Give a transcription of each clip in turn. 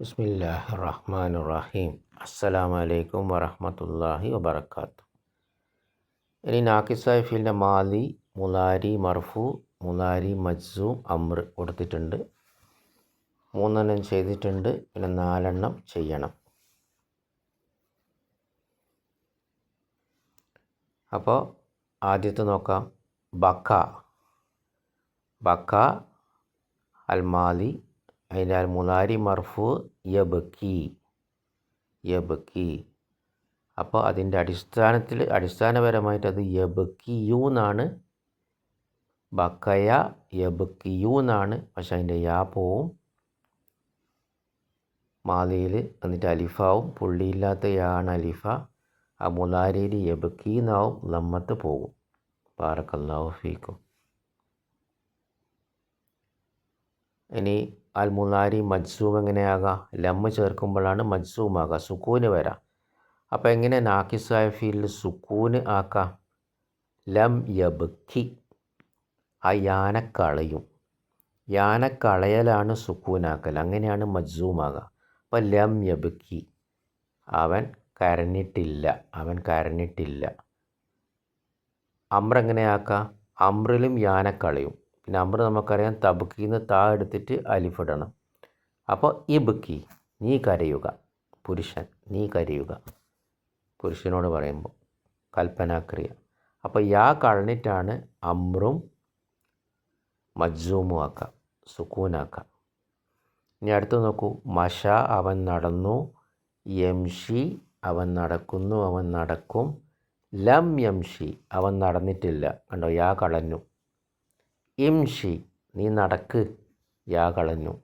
ബിസ്മില്ലാഹി റഹ്മാൻ റഹീം അസ്സലാമു അലൈക്കും വറഹമത്തല്ലാഹി വബറകാത്തു. ഇനി നാക്കിസായ ഫീലിന്റെ മാലി മുലാരി മർഫു മുലാരി മജ്സൂം അമ്ര കൊടുത്തിട്ടുണ്ട്. മൂന്നെണ്ണം ചെയ്തിട്ടുണ്ട്. പിന്നെ നാലെണ്ണം ചെയ്യണം. അപ്പോൾ ആദ്യത്തെ നോക്കാം. ബക്ക. ബക്ക അൽമാലി അൽ മുലാരി മർഫു യബക്കി യബക്കി അപ്പോൾ അതിന്റെ അടിസ്ഥാനത്തിൽ അടിസ്ഥാനപരമായിട്ട് അത് യബക്കിയു എന്നാണ്. ബക്കയ യബക്കിയു എന്നാണ്. പക്ഷെ അതിന്റെ യാ പോവും. മാലയിൽ എന്നിട്ട് അലിഫാവും. പുള്ളിയില്ലാത്ത യാണ് അലിഫ. ആ മുലാരിയിൽ യബക്കി എന്നാവും. ലമ്മത്ത് പോകും. ബാറക്കല്ലാഹു ഫീക്കും. ഇനി അൽ മുലാരി മജ്സൂം എങ്ങനെയാകാം? ലമ്മ് ചേർക്കുമ്പോഴാണ് മജ്സൂം ആകുക സുക്കൂന് വരാം. അപ്പോൾ എങ്ങനെ നാക്കിസായ ഫീലിൽ സുക്കൂന് ആക്കാം? ലം യബക്കി ആ യാന കളയും യാന കളയലാണ് സുക്കൂനാക്കൽ അങ്ങനെയാണ് മജ്സൂമാകുക അപ്പോൾ ലം യബക്കി അവൻ കരഞ്ഞിട്ടില്ല അവൻ കരഞ്ഞിട്ടില്ല. അമ്ര എങ്ങനെയാക്കാം അമ്രിലും യാനക്കളയും. കളയും അമ്ര നമുക്കറിയാം. നിന്ന് താ എടുത്തിട്ട് അലിഫിടണം അപ്പോൾ ഇബുക്കി നീ കരയുക. പുരുഷൻ നീ കരയുക. പുരുഷനോട് പറയുമ്പോൾ കൽപ്പനാക്രിയ അപ്പോൾ യാ കളഞ്ഞിട്ടാണ് അമ്രും മജ്സൂമും ആക്കാം സുക്കൂനാക്കാം ഇനി അടുത്ത് നോക്കൂ. മഷ അവൻ നടന്നു. യംഷി അവൻ നടക്കുന്നു അവൻ നടക്കും. ലം യംഷി അവൻ നടന്നിട്ടില്ല. കണ്ടോ? യാ കളഞ്ഞു. ഇംഷി നീ നടക്ക് യാ കളഞ്ഞു.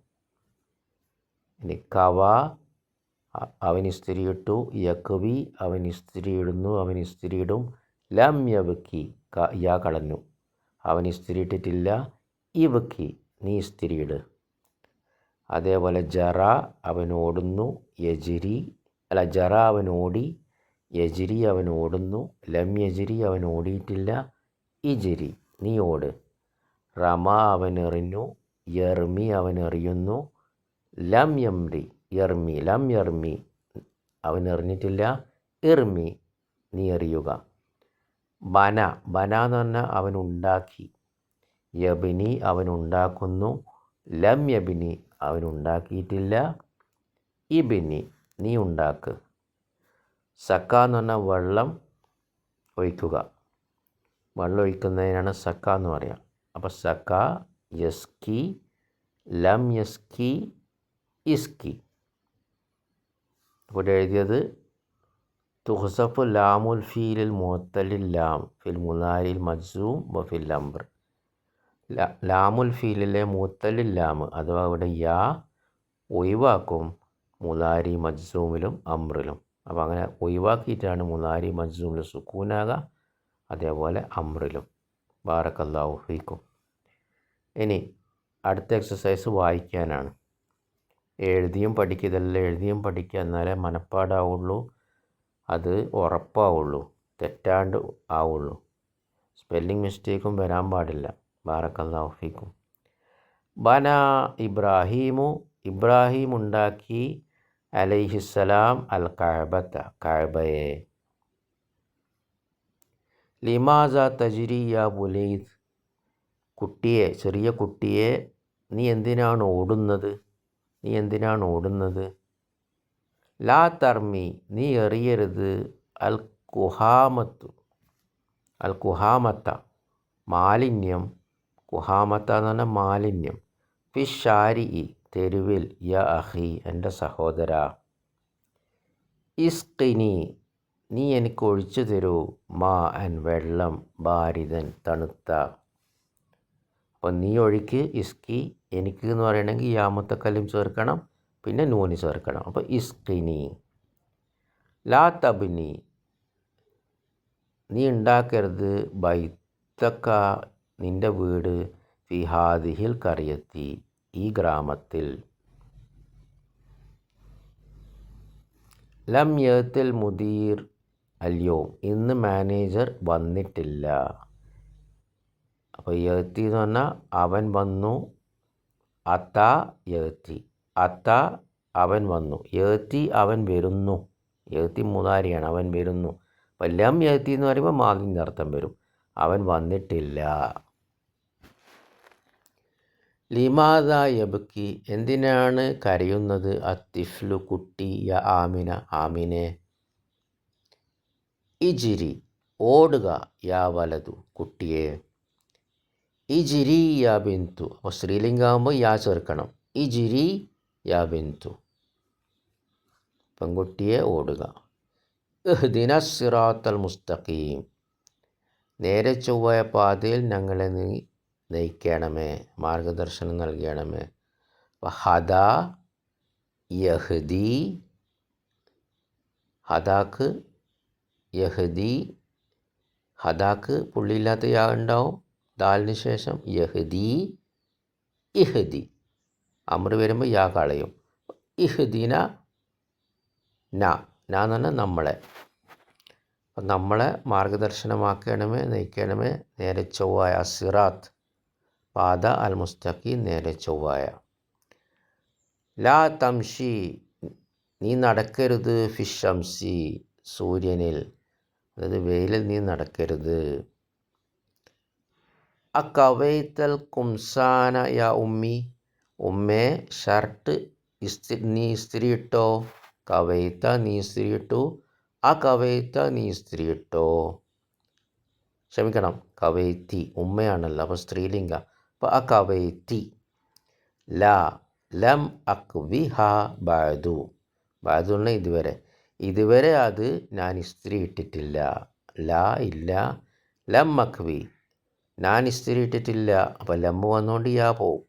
ഇനി കവ അവൻ ഇസ്തിരിയിട്ടു യക്വി അവൻ ഇസ്തിരിയിടുന്നു അവൻ ഇസ്തിരിയിടും ലം യബക്കി യാ കളഞ്ഞു. അവൻ ഇസ്തിരിയിട്ടിട്ടില്ല ഇവക്കി നീ ഇസ്തിരിയിട്. അതേപോലെ ജറ അവൻ ഓടുന്നു യജിരി അല്ല ജറ അവൻ ഓടി യജിരി അവൻ ഓടുന്നു ലം യജിരി അവൻ ഓടിയിട്ടില്ല ഇജിരി നീ ഓട്. റമ അവൻ എറിഞ്ഞു യർമി അവൻ എറിയുന്നു ലം യംറി യർമി ലം യർമി അവൻ എറിഞ്ഞിട്ടില്ല ഇർമി നീ എറിയുക ബന ബന എന്ന് പറഞ്ഞാൽ അവൻ ഉണ്ടാക്കി യബിനി അവൻ ഉണ്ടാക്കുന്നു ലം യബിനി അവൻ ഉണ്ടാക്കിയിട്ടില്ല ഇബിനി നീ ഉണ്ടാക്ക്. സക്ക എന്ന് പറഞ്ഞാൽ വെള്ളം ഒഴിക്കുക. വെള്ളം ഒഴിക്കുന്നതിനാണ് സക്ക എന്ന് പറയാം. അപ്പോൾ സക്ക യസ്കി ലം യസ്കി ഇസ്കി. ഇവിടെ എഴുതിയത് തുഹസഫ് ലാമുൽ ഫീലിൽ മുഹത്തലിൽ ലാം ഫിൽ മുലാരിൽ മജ്സൂം വഫിൽ അംബർ ലാമുൽ ഫീലിലെ മുത്തലിൽ ലാം അഥവാ ഇവിടെ യാ ഒഴിവാക്കും മുലാരി മജ്സൂമിലും അമ്രിലും അപ്പോൾ അങ്ങനെ ഒഴിവാക്കിയിട്ടാണ് മുലാരി മജ്സൂമിൽ സുക്കൂനാകുക അതേപോലെ അമ്രിലും ബാറക്കല്ലാഹു ഫീക്കും. ഇനി അടുത്ത എക്സസൈസ് വായിക്കാനാണ്. എഴുതിയും പഠിക്കുക ഇതെല്ലാം എഴുതിയും പഠിക്കുക എന്നാലേ മനപ്പാടാവുള്ളൂ. അത് ഉറപ്പാവുള്ളൂ. തെറ്റാണ്ട് ആവുള്ളൂ. സ്പെല്ലിംഗ് മിസ്റ്റേക്കും വരാൻ പാടില്ല. ബാറക്കല്ലാഹു ഫീക്കും. ബന ഇബ്രാഹീമു ഇബ്രാഹിം ഉണ്ടാക്കി അലൈഹിസ്സലാം അൽ കഅബത്ത കഅബയെ. ലിമാസ തജിരിയ ബുലൈദ്. കുട്ടിയെ ചെറിയ കുട്ടിയെ നീ എന്തിനാണ് ഓടുന്നത്? നീ എന്തിനാണ് ഓടുന്നത്? ലാ തർമി നീ എറിയരുത്. അൽ കുഹാമത്തു അൽ കുഹാമത്ത മാലിന്യം. കുഹാമത്ത എന്ന് പറഞ്ഞാൽ മാലിന്യം. ഫിഷാരി തെരുവിൽ. യ അഹി എന്റെ സഹോദര. ഇസ്കിനി നീ എനിക്ക് ഒഴിച്ചു തരൂ മാ അൻ വെള്ളം ബാരിതൻ തണുത്ത. അപ്പോൾ നീ ഒഴിക്ക് ഇസ്കി എനിക്ക് എന്ന് പറയണമെങ്കിൽ യാമത്തക്കല്ലും ചേർക്കണം പിന്നെ നൂന് ചേർക്കണം. അപ്പോൾ ഇസ്കിനി ലാ തബിനി നീ ഉണ്ടാക്കരുത് ബൈത്തക്ക നിന്റെ വീട് ഫിഹാദിഹിൽ കറിയത്തി ഈ ഗ്രാമത്തിൽ. ലം യത്തിൽ മുദീർ അല്യോം ഇന്ന് മാനേജർ വന്നിട്ടില്ല. അപ്പോൾ യത്തി എന്ന് പറഞ്ഞാൽ അവൻ വന്നു അത്ത യത്തി അത്ത അവൻ വന്നു യത്തി അവൻ വരുന്നു. യത്തി മൂന്നാരിയാണ് അവൻ വരുന്നു. അപ്പം ലം യത്തി എന്ന് പറയുമ്പോൾ മാലിന്റെ അർത്ഥം വരും. അവൻ വന്നിട്ടില്ല. ലിമാദ യബുക്കി എന്തിനാണ് കരയുന്നത്? അത്തിഫ്ലു കുട്ടി യ ആമിന ആമിനെ. ഇജിരി ഓടുക യാ വലതു കുട്ടിയെ. ഇജിരി യാ ബിന്തു അപ്പോൾ സ്ത്രീലിംഗാകുമ്പോൾ യാ ചേർക്കണം. ഇജിരി യാ ബിന്തു പെൺകുട്ടിയെ ഓടുക. ദിന സിറാത്തൽ മുസ്തഖീം. നേരെ ചൊവ്വായ പാതയിൽ ഞങ്ങളെ നീ നയിക്കണമേ. മാർഗദർശനം നൽകണമേ. ഹദ യഹ്ദി. ഹദാക്ക് യഹ്ദി ഹദാക്ക് പുള്ളിയില്ലാത്ത യാ ഉണ്ടാവും ദാലിന് ശേഷം യഹദി ഇഹദി. അമർ വരുമ്പോൾ യാ കളയും. ഇഹദീന ന. ന എന്ന് പറഞ്ഞാൽ നമ്മളെ. അപ്പം നമ്മളെ മാർഗദർശനമാക്കണമേ നയിക്കണമേ നേരെ ചൊവ്വായ സിറാത്ത്. പാത അൽ മുസ്തഖി നേരെ ചൊവ്വായ. ലാ തംഷി നീ നടക്കരുത് ഫിഷംസി സൂര്യനിൽ. അതായത് വെയിലിൽ നീ നടക്കരുത്. അക്കവൈത്തൽ കുംസാന യാ ഉമ്മി. ഉമ്മേ ഷർട്ട് ഇസ്തി നീ ഇസ്തിരി ഇട്ടോ കവൈത്ത നീ ഇസ്തിരി ഇട്ടു ആ കവൈത്ത നീ ഇസ്തിരി ഇട്ടോ ക്ഷമിക്കണം കവൈത്തി ഉമ്മയാണല്ലോ അപ്പോൾ സ്ത്രീലിംഗ. അപ്പോൾ ആ കവൈത്തി ല ലം അക്വിഹ ബാദു. ബാദു എന്ന ഇതുവരെ ഇതുവരെ അത് ഞാൻ ഇസ്തിരി ഇട്ടിട്ടില്ല ലാ ഇല്ല. ലം അക്വി. ഞാൻ ഇസ്തിരി ഇട്ടിട്ടില്ല അപ്പോൾ ലമ്മ് വന്നുകൊണ്ട് യാ പോവും.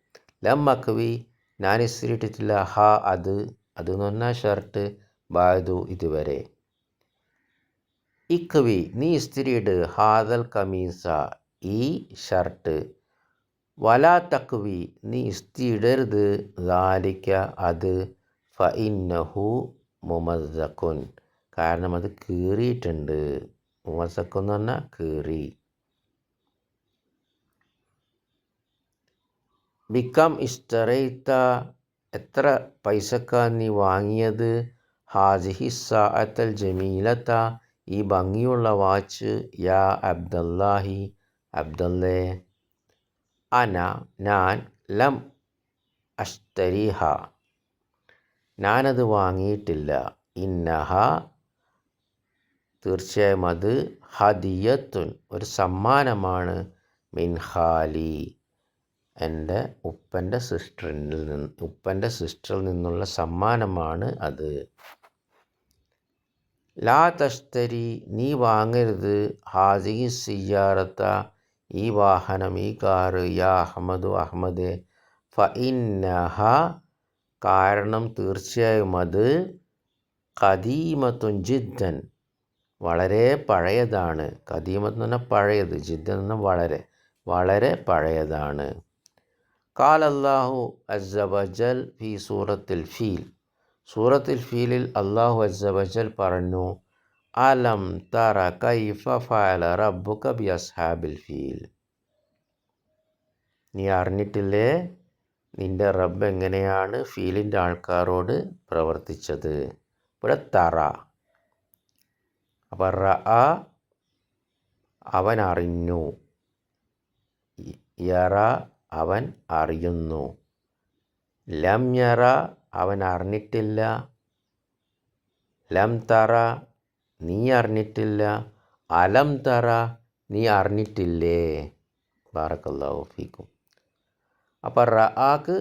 ലം അക്വി. ഞാൻ ഇസ്തിരി ഇട്ടിട്ടില്ല ഹ അത്. അത് എന്ന് പറഞ്ഞാൽ ഷർട്ട്. ബാദു ഇതുവരെ. ഇക്വി. നീ ഇസ്തിരിയിട്. ഹാദൽ കമീസ. ഈ ഷർട്ട്. വല തക്വി. നീ ഇസ്തി ഇടരുത് ദാലിക്ക അത്. ഫ ഇന്നഹു മുമസക്കുൻ കാരണം അത് കീറിയിട്ടുണ്ട്. മുമസക്കു എന്ന് പറഞ്ഞാൽ കീറി. ബിക്കം ഇസ്തറൈത്ത എത്ര പൈസക്കാ നീ വാങ്ങിയത്? ഹാജിഹി സാഅത്തൽ ജമീലത്ത. ഈ ഭംഗിയുള്ള വാച്ച് യാ അബ്ദല്ലാഹി. അബ്ദല്ലേ? അന ഞാൻ ലം അഷ്തരിഹ. ഞാനത് വാങ്ങിയിട്ടില്ല. ഇന്നഹ തീർച്ചയായും അത് ഹദിയത്തുൻ ഒരു സമ്മാനമാണ്. മിൻഹാലി എന്റെ ഉപ്പന്റെ സിസ്റ്ററിൽ നിന്ന് ഉപ്പന്റെ സിസ്റ്ററിൽ നിന്നുള്ള സമ്മാനമാണ് അത്. ലാ തഷ്തരി നീ വാങ്ങരുത്. ഹാസിഹി സിയാറത്ത ഈ വാഹനം ഈ കാറ് യാ അഹമ്മദു അഹമ്മദ് ഫ ഇന്നഹ കാരണം തീർച്ചയായും അത് കദീമത്തുൻ ജിദ്ദൻ. വളരെ പഴയതാണ്. കദീമത്ത് പറഞ്ഞാൽ പഴയത്. ജിദ്ദൻ വളരെ വളരെ പഴയതാണ്. കാൽ അള്ളാഹു അസബജൽ ഫി സൂറത്തിൽ ഫീൽ. സൂറത്തിൽ ഫീലിൽ അള്ളാഹു അസബജൽ പറഞ്ഞു അലം തറ കൈഫ ഫഅല റബ്ബുക കബി അസ്ഹാബിൽ ഫീൽ. നീ അറിഞ്ഞിട്ടില്ലേ? നിന്റെ റബ്ബ് എങ്ങനെയാണ് ഫീലിന്റെ ആൾക്കാരോട് പ്രവർത്തിച്ചത്? ഇവിടെ തറ. അപ്പം റ അവൻ അറിഞ്ഞു. യറ അവൻ അറിയുന്നു. ലം യറ അവൻ അറിഞ്ഞിട്ടില്ല. ലം തറ നീ അറിഞ്ഞിട്ടില്ല. അലം തറ നീ അറിഞ്ഞിട്ടില്ലേ? ബാറക്കല്ലാഹു ഫീക്കും. അപ്പോൾ റആക്ക്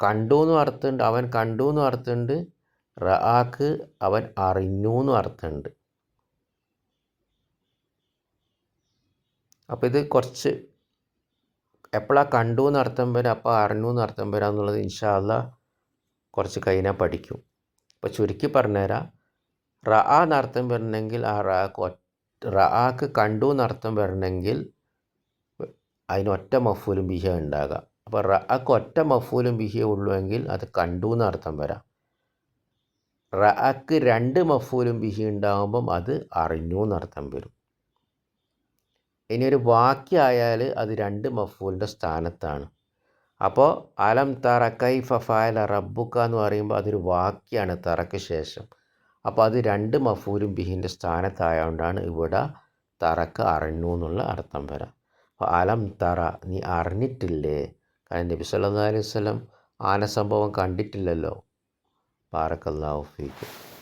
കണ്ടു എന്നും അർത്ഥമുണ്ട് അവൻ കണ്ടു എന്നും അർത്ഥമുണ്ട് റആക്ക് അവൻ അറിഞ്ഞു എന്നും അർത്ഥമുണ്ട് അപ്പോൾ ഇത് കുറച്ച് എപ്പോഴാണ് കണ്ടു എന്ന് അർത്ഥം വരാം അപ്പോൾ അറിഞ്ഞു എന്ന് അർത്ഥം വരാം എന്നുള്ളത് ഇൻഷാല്ല കുറച്ച് കഴിഞ്ഞാൽ പഠിക്കും. അപ്പോൾ ചുരുക്കി പറഞ്ഞുതരാം റ എന്നർത്ഥം വരണമെങ്കിൽ ആ റ റആക്ക് കണ്ടു എന്നർത്ഥം വരണമെങ്കിൽ അതിന് ഒറ്റ മഫൂലും ബിഹ ഉണ്ടാകുക അപ്പോൾ റഅക്ക് ഒറ്റ മഫൂലും ബിഹ ഉള്ളുവെങ്കിൽ അത് കണ്ടു എന്നർത്ഥം വരാം. റഅക്ക് രണ്ട് മഫൂലും ബിഹി ഉണ്ടാകുമ്പം അത് അറിഞ്ഞു എന്നർത്ഥം വരും. ഇനി ഒരു വാക്യമായാൽ അത് രണ്ട് മഫൂലിന്റെ സ്ഥാനത്താണ്. അപ്പോൾ അലം തറ കൈഫ ഫായല റബ്ബുക്ക എന്ന് പറയുമ്പോൾ അതൊരു വാക്യാണ് തറക്ക് ശേഷം. അപ്പോൾ അത് രണ്ട് മഫൂലും ബിഹിന്റെ സ്ഥാനത്തായതുകൊണ്ടാണ് ഇവിടെ തറക്ക് അറിഞ്ഞു എന്നുള്ള അർത്ഥം വരാം. അലം തറ നീ അറിഞ്ഞിട്ടില്ലേ? കാരണം നബി സല്ലല്ലാഹു അലൈഹി വസല്ലം ആന സംഭവം കണ്ടിട്ടില്ലല്ലോ. ബാറക്കല്ലാഹു ഫീക്കും.